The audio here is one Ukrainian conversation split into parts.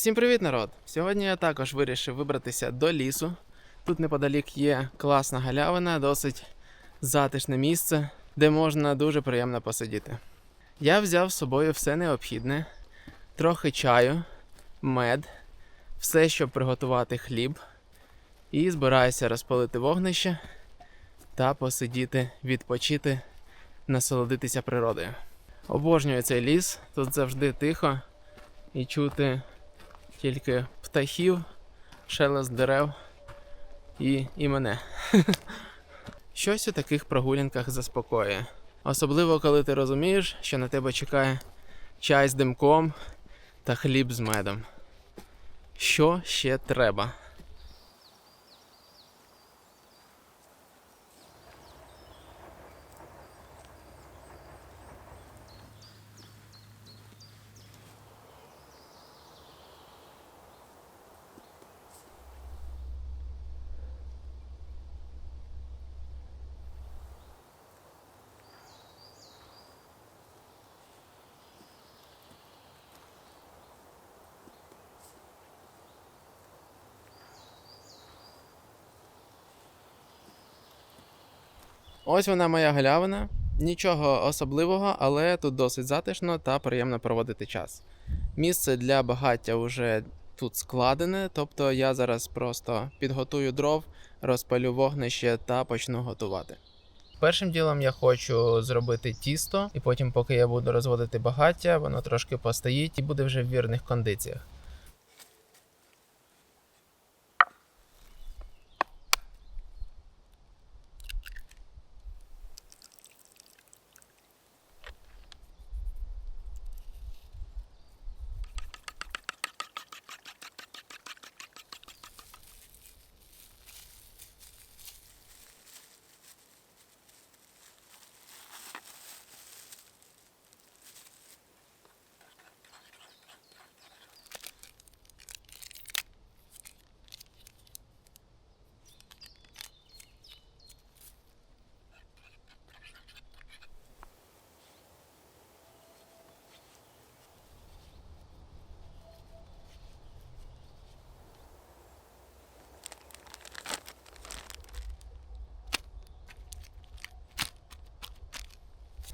Всім привіт, народ! Сьогодні я також вирішив вибратися до лісу. Тут неподалік є класна галявина, досить затишне місце, де можна дуже приємно посидіти. Я взяв з собою все необхідне: трохи чаю, мед, все, щоб приготувати хліб, і збираюся розпалити вогнище та посидіти, відпочити, насолодитися природою. Обожнюю цей ліс, тут завжди тихо і чути тільки птахів, шелест дерев і, і мене. Щось у таких прогулянках заспокоює. Особливо, коли ти розумієш, що на тебе чекає чай з димком та хліб з медом. Що ще треба? Ось вона моя галявина. Нічого особливого, але тут досить затишно та приємно проводити час. Місце для багаття вже тут складене, тобто я зараз просто підготую дров, розпалю вогнище та почну готувати. Першим ділом я хочу зробити тісто, і потім, поки я буду розводити багаття, воно трошки постоїть і буде вже в вірних кондиціях.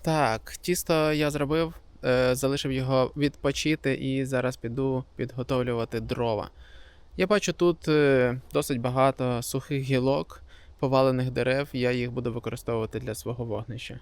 Так, тісто я зробив, е, залишив його відпочити і зараз піду підготовлювати дрова. Я бачу тут е, досить багато сухих гілок, повалених дерев, я їх буду використовувати для свого вогнища.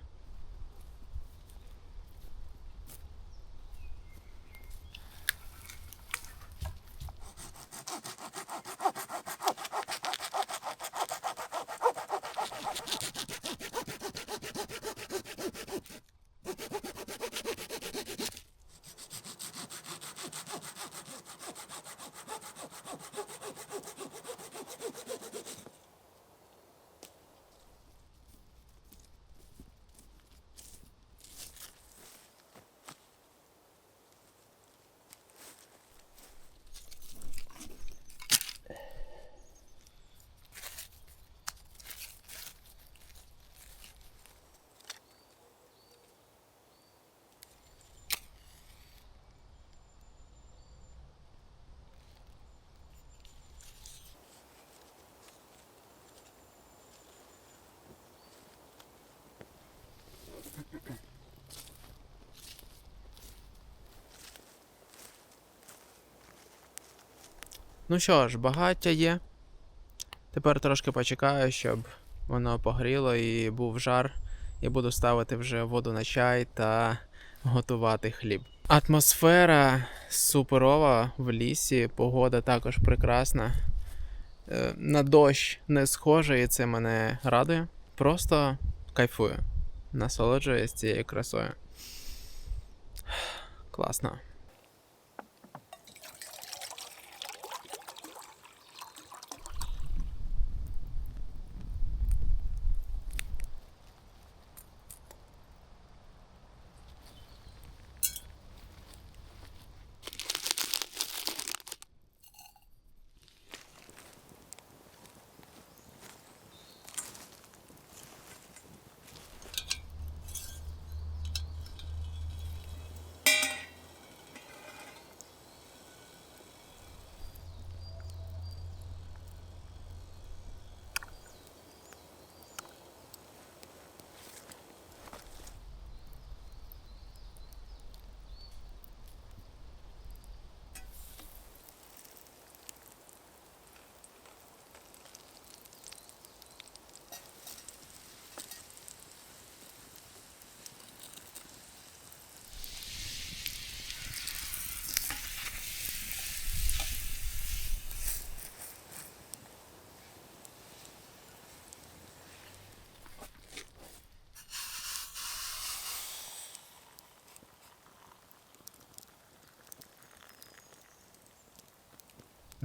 Ну що ж, багаття є. Тепер трошки почекаю, щоб воно погріло і був жар. І буду ставити вже воду на чай та готувати хліб. Атмосфера суперова в лісі, погода також прекрасна. Е, На дощ не схоже, і це мене радує. Просто кайфую. Насолоджуюсь цією красою. Класно.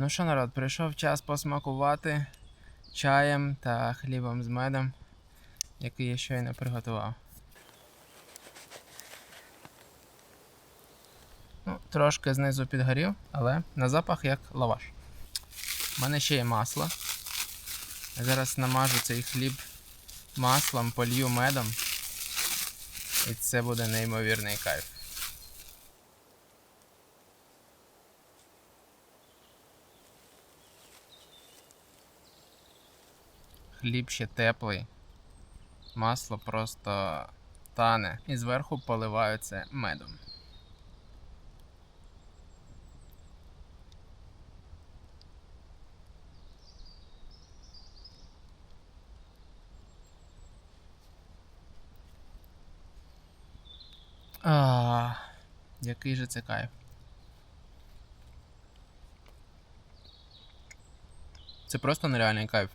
Ну що, народ, прийшов час посмакувати чаєм та хлібом з медом, який я щойно приготував. Ну, трошки знизу підгорів, але на запах як лаваш. У мене ще є масло. Я зараз намажу цей хліб маслом, полью медом. І це буде неймовірний кайф. Хліб ще теплий. Масло просто тане. І зверху поливаю медом. А, який же це кайф. Це просто нереальний кайф.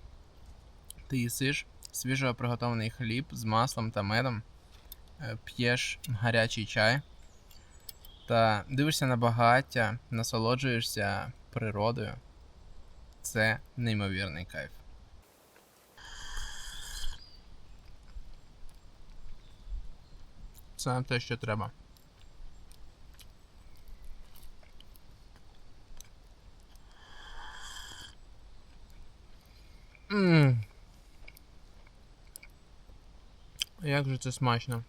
Ти їсиш свіжо приготований хліб з маслом та медом, е, п'єш гарячий чай та дивишся на багаття, насолоджуєшся природою. Це неймовірний кайф. Це те, що треба. Як же це смачно.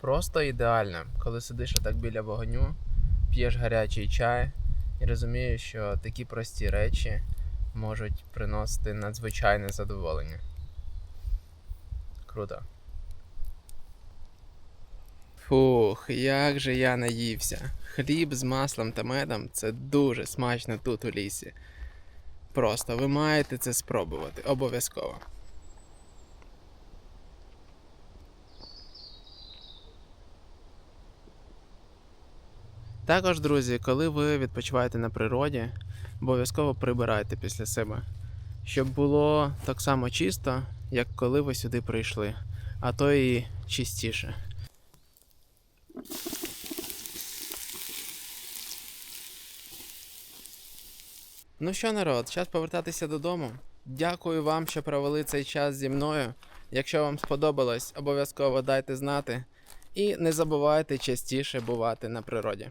Просто ідеально, коли сидиш отак біля вогню, п'єш гарячий чай і розумієш, що такі прості речі можуть приносити надзвичайне задоволення. Круто. Фух, як же я наївся. Хліб з маслом та медом це дуже смачно тут у лісі. Просто ви маєте це спробувати обов'язково. Також, друзі, коли ви відпочиваєте на природі, обов'язково прибирайте після себе, щоб було так само чисто, як коли ви сюди прийшли, а то і чистіше. Ну що, народ, час повертатися додому. Дякую вам, що провели цей час зі мною. Якщо вам сподобалось, обов'язково дайте знати. І не забувайте частіше бувати на природі.